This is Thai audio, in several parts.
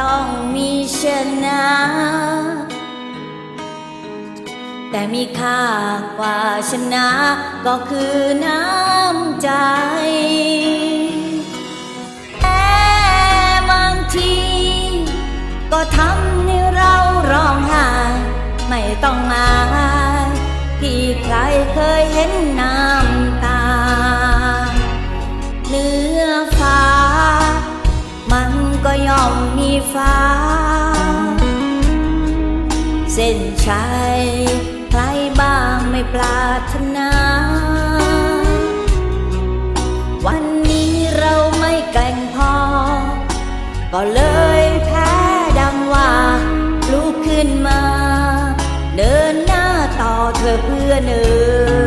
ต้องมีชนะ แต่มีค่ากว่าชนะก็คือน้ำใจแต่บางที ก็ทำให้เราร้องไห้ไม่ต้องมาที่ใครเคยเห็นน้ำ้า เส้นชัยใครบ้างไม่ปรารถนา วันนี้เราไม่แกล่งพอ ก็เลยแพ้ดังว่าลุกขึ้นมา เดินหน้าต่อเธอเพื่อเนื้อ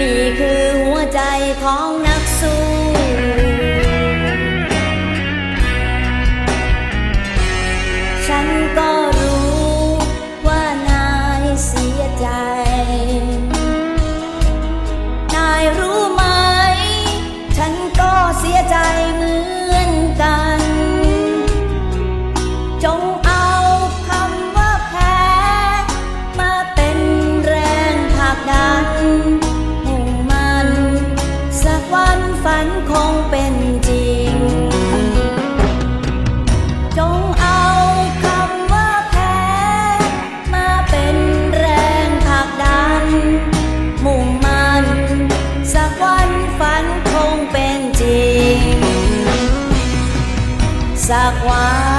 นี่คือหัวใจของนักสู้ sa quán